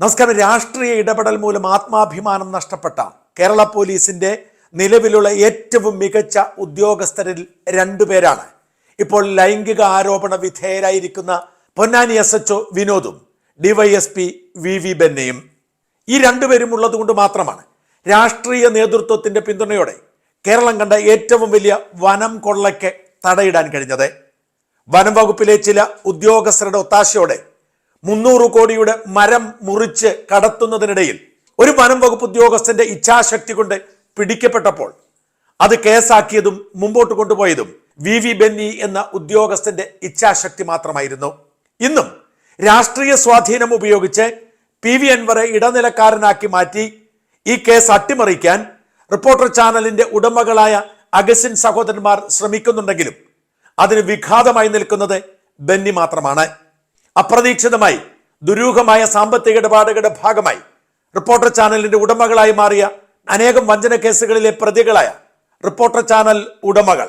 നമസ്കാരം. രാഷ്ട്രീയ ഇടപെടൽ മൂലം ആത്മാഭിമാനം നഷ്ടപ്പെട്ട കേരള പോലീസിന്റെ നിലവിലുള്ള ഏറ്റവും മികച്ച ഉദ്യോഗസ്ഥരിൽ രണ്ടുപേരാണ് ഇപ്പോൾ ലൈംഗിക ആരോപണ വിധേയരായിരിക്കുന്ന പൊന്നാനി എസ് എച്ച് വിനോദും ഡിവൈഎസ്പി വി വി ബെന്നയും ഈ രണ്ടുപേരും ഉള്ളതുകൊണ്ട് മാത്രമാണ് രാഷ്ട്രീയ നേതൃത്വത്തിന്റെ പിന്തുണയോടെ കേരളം കണ്ട ഏറ്റവും വലിയ വനം കൊള്ളയ്ക്ക് തടയിടാൻ കഴിഞ്ഞത്. വനം വകുപ്പിലെ ചില ഉദ്യോഗസ്ഥരുടെ ഒത്താശയോടെ മുന്നൂറ് കോടിയുടെ മരം മുറിച്ച് കടത്തുന്നതിനിടയിൽ ഒരു വനം വകുപ്പ് ഉദ്യോഗസ്ഥന്റെ ഇച്ഛാശക്തി കൊണ്ട് പിടിക്കപ്പെട്ടപ്പോൾ അത് കേസാക്കിയതും മുമ്പോട്ട് കൊണ്ടുപോയതും വി വി ബെന്നി എന്ന ഉദ്യോഗസ്ഥന്റെ ഇച്ഛാശക്തി മാത്രമായിരുന്നു. ഇന്നും രാഷ്ട്രീയ സ്വാധീനം ഉപയോഗിച്ച് പി വി അൻവറെ ഇടനിലക്കാരനാക്കി മാറ്റി ഈ കേസ് അട്ടിമറിക്കാൻ റിപ്പോർട്ടർ ചാനലിന്റെ ഉടമകളായ അഗസിൻ സഹോദരന്മാർ ശ്രമിക്കുന്നുണ്ടെങ്കിലും അതിന് വിഘാതമായി നിൽക്കുന്നത് ബെന്നി മാത്രമാണ്. അപ്രതീക്ഷിതമായി ദുരൂഹമായ സാമ്പത്തിക ഇടപാടുകളുടെ ഭാഗമായി. റിപ്പോർട്ടർ ചാനലിന്റെ ഉടമകളായി മാറിയ അനേകം വഞ്ചന കേസുകളിലെ പ്രതികളായ റിപ്പോർട്ടർ ചാനൽ ഉടമകൾ.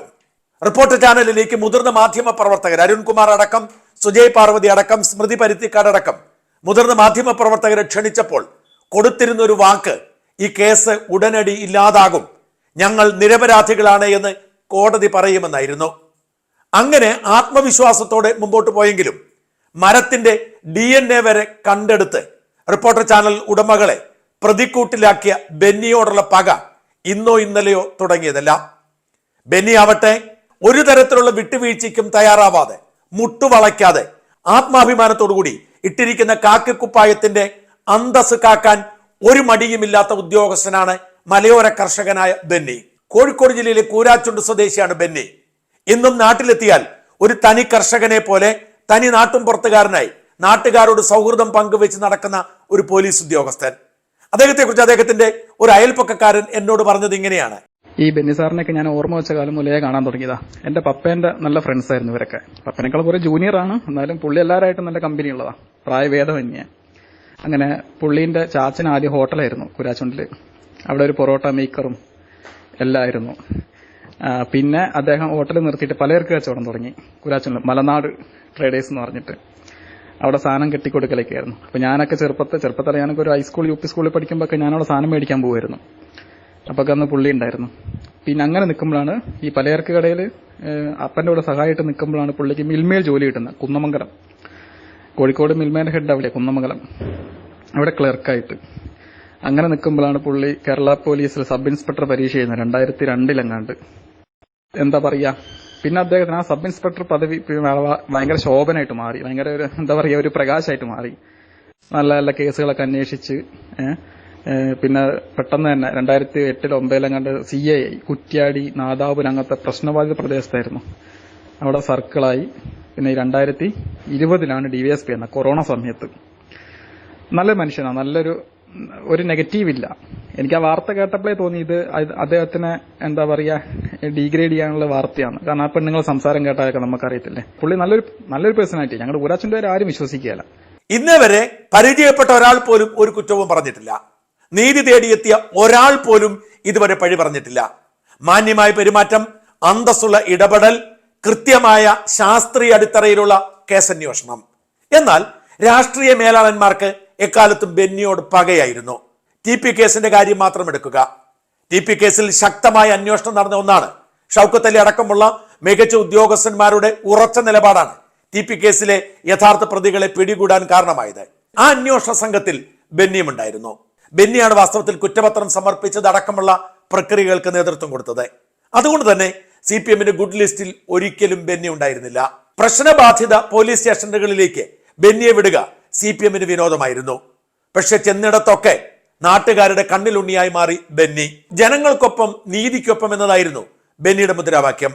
റിപ്പോർട്ടർ ചാനലിലേക്ക് മുതിർന്ന മാധ്യമ പ്രവർത്തകർ അരുൺകുമാർ അടക്കം സുജയ് പാർവതി അടക്കം സ്മൃതി പരുത്തിക്കാട് അടക്കം മുതിർന്ന മാധ്യമ പ്രവർത്തകരെ ക്ഷണിച്ചപ്പോൾ കൊടുത്തിരുന്ന ഒരു വാക്ക് ഈ കേസ് ഉടനടി ഇല്ലാതാകും. ഞങ്ങൾ നിരപരാധികളാണ് എന്ന് കോടതി പറയുമെന്നായിരുന്നു. അങ്ങനെ ആത്മവിശ്വാസത്തോടെ മുമ്പോട്ട് പോയെങ്കിലും മരത്തിന്റെ ഡി എൻ എ വരെ കണ്ടെടുത്ത് റിപ്പോർട്ടർ ചാനൽ ഉടമകളെ പ്രതിക്കൂട്ടിലാക്കിയ ബെന്നിയോടുള്ള പക ഇന്നോ ഇന്നലെയോ തുടങ്ങിയതല്ല. ബെന്നി ആവട്ടെ ഒരു തരത്തിലുള്ള വിട്ടുവീഴ്ചയ്ക്കും തയ്യാറാവാതെ മുട്ടുവളയ്ക്കാതെ ആത്മാഭിമാനത്തോടുകൂടി ഇട്ടിരിക്കുന്ന കാക്കക്കുപ്പായത്തിന്റെ അന്തസ് കാക്കാൻ ഒരു മടിയുമില്ലാത്ത ഉദ്യോഗസ്ഥനാണ് മലയോര കർഷകനായ ബെന്നി. കോഴിക്കോട് ജില്ലയിലെ കൂരാച്ചുണ്ട് സ്വദേശിയാണ് ബെന്നി. ഇന്നും നാട്ടിലെത്തിയാൽ ഒരു തനി കർഷകനെ പോലെ തനി നാട്ടും പുറത്തുകാരനായി നാട്ടുകാരോട് സൗഹൃദം പങ്കുവെച്ച് നടക്കുന്ന ഒരു പോലീസ് ഉദ്യോഗസ്ഥൻ. അദ്ദേഹത്തെക്കുറിച്ച് അദ്ദേഹത്തിന്റെ ഒരു അയൽപ്പക്കക്കാരൻ എന്നോട് പറഞ്ഞത് ഇങ്ങനെയാണ്. ഈ ബെന്നി സാറിനെയൊക്കെ ഞാൻ ഓർമ്മ വെച്ച കാലം മുതലേ കാണാൻ തുടങ്ങിയതാ. എന്റെ പപ്പേന്റെ നല്ല ഫ്രണ്ട്സ് ആയിരുന്നു ഇവരൊക്കെ. പപ്പനേക്കാൾ കുറെ ജൂനിയർ ആണ്. എന്നാലും പുള്ളി എല്ലാവരായിട്ടും നല്ല കമ്പനി ഉള്ളതാ. പ്രായഭേദമന്യേ. അങ്ങനെ പുള്ളീന്റെ ചാച്ചൻ ആദ്യം ഹോട്ടലായിരുന്നു കുരാച്ചുണ്ടിൽ. അവിടെ ഒരു പൊറോട്ട മേക്കറും എല്ലായിരുന്നു പിന്നെ അദ്ദേഹം ഹോട്ടൽ നിർത്തിയിട്ട് പലചരക്ക് കച്ചവടം തുടങ്ങി. കുരാച്ചുണ്ടിൽ മലനാട് ട്രേഡേഴ്സ് എന്ന് പറഞ്ഞിട്ട്. അവിടെ സാധനം കെട്ടിക്കൊടുക്കലൊക്കെ ആയിരുന്നു അപ്പൊ ഞാനൊക്കെ ചെറുപ്പത്തെ ചെറുപ്പത്തിൽ ഞാനൊക്കെ ഒരു ഹൈസ്കൂൾ യു പി സ്കൂളിൽ പഠിക്കുമ്പോൾ ഒക്കെ ഞാനവിടെ സാധനം മേടിക്കാൻ പോകുമായിരുന്നു അപ്പൊ അന്ന് പുള്ളി ഉണ്ടായിരുന്നു. പിന്നെ അങ്ങനെ നിൽക്കുമ്പോഴാണ് ഈ പലചരക്ക് കടയിൽ അപ്പന്റെ കൂടെ സഹായിട്ട് നിൽക്കുമ്പോഴാണ് പുള്ളിക്ക് മിൽമയിൽ ജോലി കിട്ടുന്നത്. കുന്നമംഗലം. കോഴിക്കോട് മിൽമേന്റെ ഹെഡ് അവിടെ കുന്നമംഗലം. അവിടെ ക്ലർക്കായിട്ട് അങ്ങനെ നിൽക്കുമ്പോഴാണ് പുള്ളി കേരള പോലീസിൽ സബ് ഇൻസ്പെക്ടർ പരീക്ഷ ചെയ്യുന്നത് രണ്ടായിരത്തി രണ്ടിലെങ്ങാണ്ട്. എന്താ പറയാ? പിന്നെ അദ്ദേഹത്തിന് ആ സബ് ഇൻസ്പെക്ടർ പദവി ഭയങ്കര ശോഭനായിട്ട് മാറി. ഭയങ്കര ഒരു എന്താ പറയാ ഒരു പ്രകാശമായിട്ട് മാറി. നല്ല നല്ല കേസുകളൊക്കെ അന്വേഷിച്ച് പിന്നെ പെട്ടെന്ന് തന്നെ രണ്ടായിരത്തി എട്ടിൽ ഒമ്പതിലെങ്ങാണ്ട് സി ഐ കുറ്റ്യാടി നാദാപുരം അങ്ങനത്തെ പ്രശ്നബാധിത പ്രദേശത്തായിരുന്നു. അവിടെ സർക്കിളായി. പിന്നെ രണ്ടായിരത്തി ഇരുപതിലാണ് ഡി വി എസ് പി എന്ന കൊറോണ സമയത്ത്. നല്ല മനുഷ്യനാണ് നല്ലൊരു ഒരു നെഗറ്റീവ് ഇല്ല. എനിക്ക് ആ വാർത്ത കേട്ടപ്പോഴേ തോന്നി ഇത് അദ്ദേഹത്തിന് എന്താ പറയാ ഡീഗ്രേഡ് ചെയ്യാനുള്ള വാർത്തയാണ്. കാരണം ആ പെണ്ണുങ്ങൾ സംസാരം കേട്ടാലൊക്കെ നമുക്കറിയത്തില്ലേ? പുള്ളി നല്ലൊരു നല്ലൊരു പേഴ്സണാലിറ്റി ഞങ്ങളുടെ ഊരാച്ചന്റെ പേര് ആരും വിശ്വസിക്കുകയല്ല. ഇന്നേ വരെ പരിചയപ്പെട്ട ഒരാൾ പോലും ഒരു കുറ്റവും പറഞ്ഞിട്ടില്ല. നീതി തേടിയെത്തിയ ഒരാൾ പോലും ഇതുവരെ പഴി പറഞ്ഞിട്ടില്ല. മാന്യമായ പെരുമാറ്റം അന്തസ്സുള്ള ഇടപെടൽ കൃത്യമായ ശാസ്ത്രീയ അടിത്തറയിലുള്ള കേസന്വേഷണം. എന്നാൽ രാഷ്ട്രീയ മേലാളന്മാർക്ക് എക്കാലത്തും ബെന്നിയോട് പകയായിരുന്നു. ടി പി കേസിന്റെ കാര്യം മാത്രം എടുക്കുക. ടി പി കേസിൽ ശക്തമായ അന്വേഷണം നടന്ന ഒന്നാണ്. ഷൗക്കത്ത് അലി അടക്കമുള്ള മികച്ച ഉദ്യോഗസ്ഥന്മാരുടെ ഉറച്ച നിലപാടാണ് ടി പി കേസിലെ യഥാർത്ഥ പ്രതികളെ പിടികൂടാൻ കാരണമായത്. ആ അന്വേഷണ സംഘത്തിൽ ബെന്നിയും ഉണ്ടായിരുന്നു. ബെന്നിയാണ് വാസ്തവത്തിൽ കുറ്റപത്രം സമർപ്പിച്ചത് അടക്കമുള്ള പ്രക്രിയകൾക്ക് നേതൃത്വം കൊടുത്തത്. അതുകൊണ്ട് തന്നെ സി പി എമ്മിന്റെ ഗുഡ് ലിസ്റ്റിൽ ഒരിക്കലും ബെന്നി ഉണ്ടായിരുന്നില്ല. പ്രശ്നബാധിത പോലീസ് സ്റ്റേഷനുകളിലേക്ക് ബെന്നിയെ വിടുക സി പി എമ്മിന് വിനോദമായിരുന്നു. പക്ഷെ ചെന്നിടത്തൊക്കെ നാട്ടുകാരുടെ കണ്ണിലുണ്ണിയായി മാറി ബെന്നി. ജനങ്ങൾക്കൊപ്പം നീതിക്കൊപ്പം എന്നതായിരുന്നു ബെന്നിയുടെ മുദ്രാവാക്യം.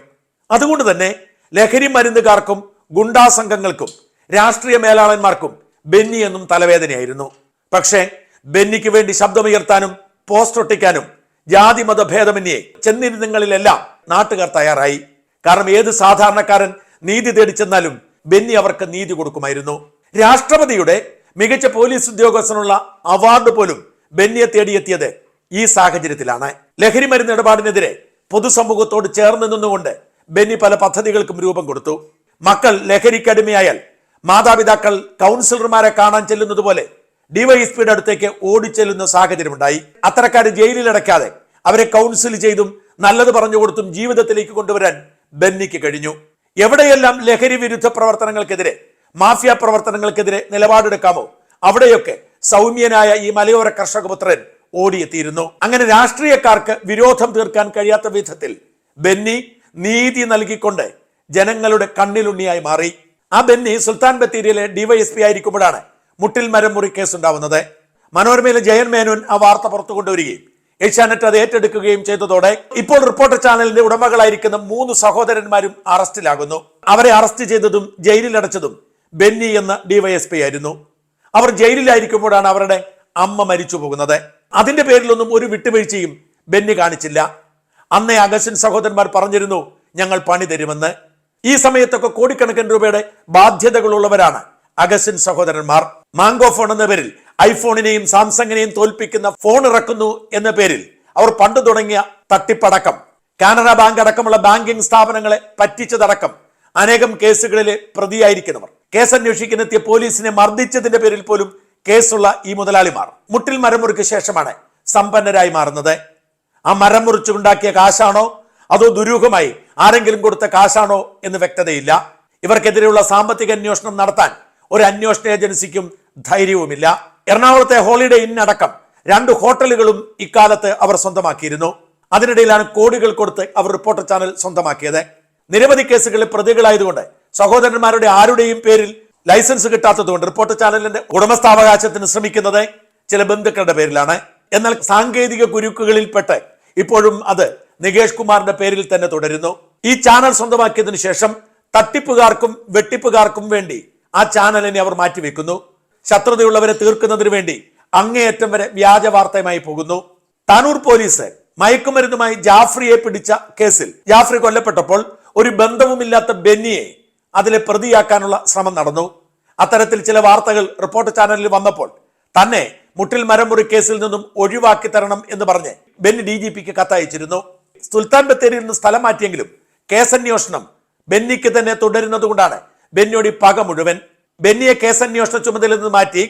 അതുകൊണ്ട് തന്നെ ലഹരി മരുന്നുകാർക്കും ഗുണ്ടാ സംഘങ്ങൾക്കും രാഷ്ട്രീയ മേലാളന്മാർക്കും ബെന്നി എന്നും തലവേദനയായിരുന്നു. പക്ഷേ ബെന്നിക്ക് വേണ്ടി ശബ്ദമുയർത്താനും പോസ്റ്റ് ഒട്ടിക്കാനും ജാതി മത ഭേദമന്യേ ചെന്നിരുന്നങ്ങളിലെല്ലാം നാട്ടുകാർ തയ്യാറായി. കാരണം ഏത് സാധാരണക്കാരൻ നീതി തേടി ചെന്നാലും ബെന്നി അവർക്ക് നീതി കൊടുക്കുമായിരുന്നു. രാഷ്ട്രപതിയുടെ മികച്ച പോലീസ് ഉദ്യോഗസ്ഥനുള്ള അവാർഡ് പോലും ബെന്നിയെ തേടിയെത്തിയത് ഈ സാഹചര്യത്തിലാണ്. ലഹരി മരുന്ന് ഇടപാടിനെതിരെ പൊതുസമൂഹത്തോട് ചേർന്ന് നിന്നുകൊണ്ട് ബെന്നി പല പദ്ധതികൾക്കും രൂപം കൊടുത്തു. മക്കൾ ലഹരിക്കടിമയായാൽ മാതാപിതാക്കൾ കൗൺസിലർമാരെ കാണാൻ ചെല്ലുന്നത് പോലെ ഡിവൈഎസ്പിയുടെ അടുത്തേക്ക് ഓടിച്ചെല്ലുന്ന സാഹചര്യമുണ്ടായി. അത്തരക്കാരെ ജയിലിലടയ്ക്കാതെ അവരെ കൗൺസിൽ ചെയ്തും നല്ലത് പറഞ്ഞു കൊടുത്തും ജീവിതത്തിലേക്ക് കൊണ്ടുവരാൻ ബെന്നിക്ക് കഴിഞ്ഞു. എവിടെയെല്ലാം ലഹരി വിരുദ്ധ പ്രവർത്തനങ്ങൾക്കെതിരെ മാഫിയ പ്രവർത്തനങ്ങൾക്കെതിരെ നിലപാടെടുക്കാമോ? അവിടെയൊക്കെ സൗമ്യനായ ഈ മലയോര കർഷകപുത്രൻ ഓടിയെത്തിയിരുന്നു. അങ്ങനെ രാഷ്ട്രീയക്കാർക്ക് വിരോധം തീർക്കാൻ കഴിയാത്ത വിധത്തിൽ ബെന്നി നീതി നൽകിക്കൊണ്ട് ജനങ്ങളുടെ കണ്ണിലുണ്ണിയായി മാറി. ആ ബെന്നി സുൽത്താൻ ബത്തേരിയിലെ ഡിവൈഎസ്പി ആയിരിക്കുമ്പോഴാണ് മുട്ടിൽ മരം മുറി കേസ് ഉണ്ടാവുന്നത് മനോരമയിലെ ജയൻ മേനോൻ ആ വാർത്ത പുറത്തു കൊണ്ടുവരികയും ഏഷ്യാനെറ്റ് അത് ഏറ്റെടുക്കുകയും ചെയ്തതോടെ ഇപ്പോൾ റിപ്പോർട്ടർ ചാനലിന്റെ ഉടമകളായിരിക്കുന്ന മൂന്ന് സഹോദരന്മാരും അറസ്റ്റിലാകുന്നു. അവരെ അറസ്റ്റ് ചെയ്തതും ജയിലിലടച്ചതും ബെന്നി എന്ന ഡിവൈഎസ്പി ആയിരുന്നു. അവർ ജയിലിലായിരിക്കുമ്പോഴാണ് അവരുടെ അമ്മ മരിച്ചു പോകുന്നത്. അതിന്റെ പേരിലൊന്നും ഒരു വിട്ടുവീഴ്ചയും ബെന്നി കാണിച്ചില്ല. അന്നേ അഗസ്റ്റിൻ സഹോദരന്മാർ പറഞ്ഞിരുന്നു ഞങ്ങൾ പണി തരുമെന്ന്. ഈ സമയത്തൊക്കെ കോടിക്കണക്കിന് രൂപയുടെ ബാധ്യതകളുള്ളവരാണ് അഗസ്റ്റിൻ സഹോദരന്മാർ. മാംഗോ ഫോൺ എന്ന പേരിൽ ഐഫോണിനെയും സാംസങ്ങിനെയും തോൽപ്പിക്കുന്ന ഫോൺ ഇറക്കുന്നു എന്ന പേരിൽ അവർ പണ്ട് തുടങ്ങിയ തട്ടിപ്പടക്കം കാനറ ബാങ്ക് അടക്കമുള്ള ബാങ്കിംഗ് സ്ഥാപനങ്ങളെ പറ്റിച്ചതടക്കം അനേകം കേസുകളിലെ പ്രതിയായിരിക്കുന്നവർ. കേസ് അന്വേഷിക്കാനെത്തിയ പോലീസിനെ മർദ്ദിച്ചതിന്റെ പേരിൽ പോലും കേസുള്ള ഈ മുതലാളിമാർ മുട്ടിൽ മരമുറിക്ക് ശേഷമാണ് സമ്പന്നരായി മാറുന്നത്. ആ മരം മുറിച്ചുണ്ടാക്കിയ കാശാണോ? അതോ ദുരൂഹമായി ആരെങ്കിലും കൊടുത്ത കാശാണോ എന്ന് വ്യക്തതയില്ല. ഇവർക്കെതിരെയുള്ള സാമ്പത്തിക അന്വേഷണം നടത്താൻ ഒരു അന്വേഷണ ഏജൻസിക്കും ധൈര്യവുമില്ല. എറണാകുളത്തെ ഹോളിഡേ ഇൻ അടക്കം രണ്ട് ഹോട്ടലുകളും ഇക്കാലത്ത് അവർ സ്വന്തമാക്കിയിരുന്നു. അതിനിടയിലാണ് കോടികൾ കൊടുത്ത് അവർ റിപ്പോർട്ടർ ചാനൽ സ്വന്തമാക്കിയത്. നിരവധി കേസുകളിൽ പ്രതികളായതുകൊണ്ട് സഹോദരന്മാരുടെ ആരുടെയും പേരിൽ ലൈസൻസ് കിട്ടാത്തതുകൊണ്ട് റിപ്പോർട്ടർ ചാനലിന്റെ ഉടമസ്ഥാവകാശത്തിന് ശ്രമിക്കുന്നത് ചില ബന്ധുക്കളുടെ പേരിലാണ്. എന്നാൽ സാങ്കേതിക കുരുക്കുകളിൽപ്പെട്ട് ഇപ്പോഴും അത് നികേഷ് കുമാറിന്റെ പേരിൽ തന്നെ തുടരുന്നു. ഈ ചാനൽ സ്വന്തമാക്കിയതിനു ശേഷം തട്ടിപ്പുകാർക്കും വെട്ടിപ്പുകാർക്കും വേണ്ടി ആ ചാനലിനെ അവർ മാറ്റിവെക്കുന്നു. ശത്രുതയുള്ളവരെ തീർക്കുന്നതിന് വേണ്ടി അങ്ങേയറ്റം വരെ വ്യാജ വാർത്തയുമായി പോകുന്നു. താനൂർ പോലീസ് മയക്കുമരുന്നുമായി ജാഫ്രിയെ പിടിച്ച കേസിൽ ജാഫ്രി കൊല്ലപ്പെട്ടപ്പോൾ ഒരു ബന്ധവുമില്ലാത്ത ബെന്നിയെ അതിലെ പ്രതിയാക്കാനുള്ള ശ്രമം നടന്നു. അത്തരത്തിൽ ചില വാർത്തകൾ റിപ്പോർട്ട് ചാനലിൽ വന്നപ്പോൾ തന്നെ മുട്ടിൽ മരമുറി കേസിൽ നിന്നും ഒഴിവാക്കി തരണം എന്ന് പറഞ്ഞ് ബെന്നി ഡി ജി പിക്ക് കത്തയച്ചിരുന്നു. സുൽത്താൻ ബത്തേരിയിൽ നിന്ന് സ്ഥലം മാറ്റിയെങ്കിലും കേസന്വേഷണം ബെന്നിക്ക് തന്നെ തുടരുന്നതുകൊണ്ടാണ് ബെന്നിയോട് പക മുഴുവൻ. ബെന്നിയെ കേസന്വേഷണ ചുമതലയിൽ നിന്ന് മാറ്റി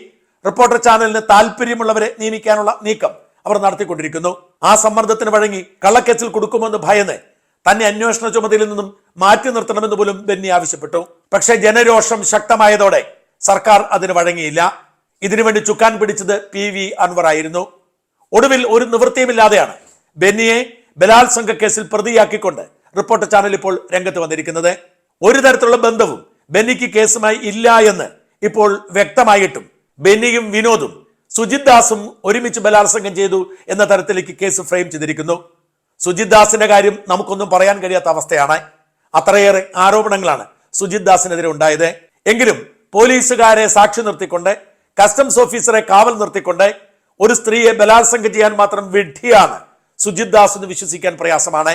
റിപ്പോർട്ടർ ചാനലിന് താല്പര്യമുള്ളവരെ നിയമിക്കാനുള്ള നീക്കം അവർ നടത്തിക്കൊണ്ടിരിക്കുന്നു. ആ സമ്മർദ്ദത്തിന് വഴങ്ങി കള്ളക്കേസിൽ കൊടുക്കുമെന്ന് ഭയന്ന് തന്നെ അന്വേഷണ ചുമതലയിൽ നിന്നും മാറ്റി നിർത്തണമെന്ന് പോലും ബെന്നി ആവശ്യപ്പെട്ടു. പക്ഷേ ജനരോഷം ശക്തമായതോടെ സർക്കാർ അതിന് വഴങ്ങിയില്ല. ഇതിനുവേണ്ടി ചുക്കാൻ പിടിച്ചത് പി വി അൻവർ ആയിരുന്നു. ഒടുവിൽ ഒരു നിവൃത്തിയുമില്ലാതെയാണ് ബെന്നിയെ ബലാത്സംഗ കേസിൽ പ്രതിയാക്കിക്കൊണ്ട് റിപ്പോർട്ടർ ചാനൽ ഇപ്പോൾ രംഗത്ത് വന്നിരിക്കുന്നത്. ഒരു തരത്തിലുള്ള ബന്ധവും ബെന്നിക്ക് കേസുമായി ഇല്ല എന്ന് ഇപ്പോൾ വ്യക്തമായിട്ടും ബെന്നിയും വിനോദും സുജിത് ദാസും ഒരുമിച്ച് ബലാത്സംഗം ചെയ്തു എന്ന തരത്തിലേക്ക് കേസ് ഫ്രെയിം ചെയ്തിരിക്കുന്നു. സുജിത് ദാസിന്റെ കാര്യം നമുക്കൊന്നും പറയാൻ കഴിയാത്ത അവസ്ഥയാണ്. അത്രയേറെ ആരോപണങ്ങളാണ് സുജിത് ദാസിനെതിരെ ഉണ്ടായത്. എങ്കിലും പോലീസുകാരെ സാക്ഷി നിർത്തിക്കൊണ്ട് കസ്റ്റംസ് ഓഫീസറെ കാവൽ നിർത്തിക്കൊണ്ട് ഒരു സ്ത്രീയെ ബലാത്സംഗം ചെയ്യാൻ മാത്രം വിഡ്ഢിയാണ് സുജിത് ദാസ് എന്ന് വിശ്വസിക്കാൻ പ്രയാസമാണ്.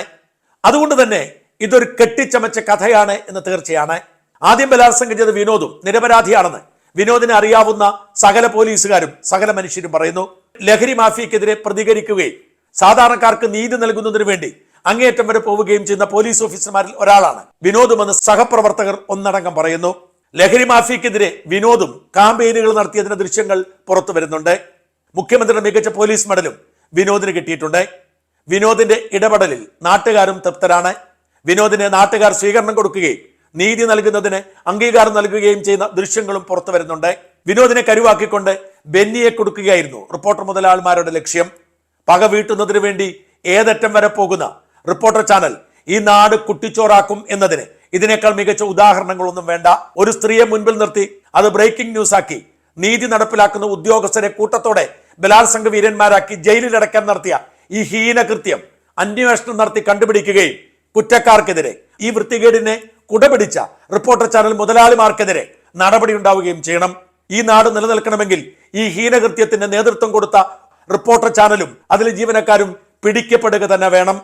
അതുകൊണ്ട് തന്നെ ഇതൊരു കെട്ടിച്ചമച്ച കഥയാണ് എന്ന് തീർച്ചയാണ്. ആദ്യം ബലാത്സംഗം ചെയ്ത വിനോദും നിരപരാധിയാണെന്ന് വിനോദിനെ അറിയാവുന്ന സകല പോലീസുകാരും സകല മനുഷ്യരും പറയുന്നു. ലഹരി മാഫിയക്കെതിരെ പ്രതികരിക്കുകയും സാധാരണക്കാർക്ക് നീതി നൽകുന്നതിന് വേണ്ടി അങ്ങേയറ്റം വരെ പോവുകയും ചെയ്യുന്ന പോലീസ് ഓഫീസർമാരിൽ ഒരാളാണ്. വിനോദും എന്ന് സഹപ്രവർത്തകർ ഒന്നടങ്കം പറയുന്നു. ലഹരി മാഫിയക്കെതിരെ വിനോദും കാമ്പയിനുകൾ നടത്തിയതിന്റെ ദൃശ്യങ്ങൾ പുറത്തു വരുന്നുണ്ട്. മുഖ്യമന്ത്രിയുടെ മികച്ച പോലീസ് മെഡലും വിനോദിന് കിട്ടിയിട്ടുണ്ട്. വിനോദിന്റെ ഇടപെടലിൽ നാട്ടുകാരും തൃപ്തരാണ്. വിനോദിന് നാട്ടുകാർ സ്വീകരണം കൊടുക്കുകയും നീതി നൽകുന്നതിന് അംഗീകാരം നൽകുകയും ചെയ്യുന്ന ദൃശ്യങ്ങളും പുറത്തു വരുന്നുണ്ട്. വിനോദിനെ കരുവാക്കിക്കൊണ്ട് ബെന്നിയെ കൊടുക്കുകയായിരുന്നു റിപ്പോർട്ടർ മുതലാളിമാരുടെ ലക്ഷ്യം. പക വീട്ടുന്നതിന് വേണ്ടി ഏതറ്റം വരെ പോകുന്ന റിപ്പോർട്ടർ ചാനൽ ഈ നാട് കുട്ടിച്ചോറാക്കും എന്നതിന് ഇതിനേക്കാൾ മികച്ച ഉദാഹരണങ്ങളൊന്നും വേണ്ട. ഒരു സ്ത്രീയെ മുൻപിൽ നിർത്തി അത് ബ്രേക്കിംഗ് ന്യൂസ് ആക്കി നീതി നടപ്പിലാക്കുന്ന ഉദ്യോഗസ്ഥരെ കൂട്ടത്തോടെ ബലാത്സംഗ വീരന്മാരാക്കി ജയിലിലടക്കാൻ നടത്തിയ ഈ ഹീനകൃത്യം അന്വേഷണം നടത്തി കണ്ടുപിടിക്കുകയും കുറ്റക്കാർക്കെതിരെ ഈ വൃത്തികേടിനെ കുടപിടിച്ച റിപ്പോർട്ടർ ചാനൽ മുതലാളിമാർക്കെതിരെ നടപടി ഉണ്ടാവുകയും ചെയ്യണം. ഈ നാട് നിലനിൽക്കണമെങ്കിൽ ഈ ഹീനകൃത്യത്തിന്റെ നേതൃത്വം കൊടുത്ത റിപ്പോർട്ടർ ചാനലും അതിലെ ജീവനക്കാരും പിടിക്കപ്പെടുക തന്നെ വേണം.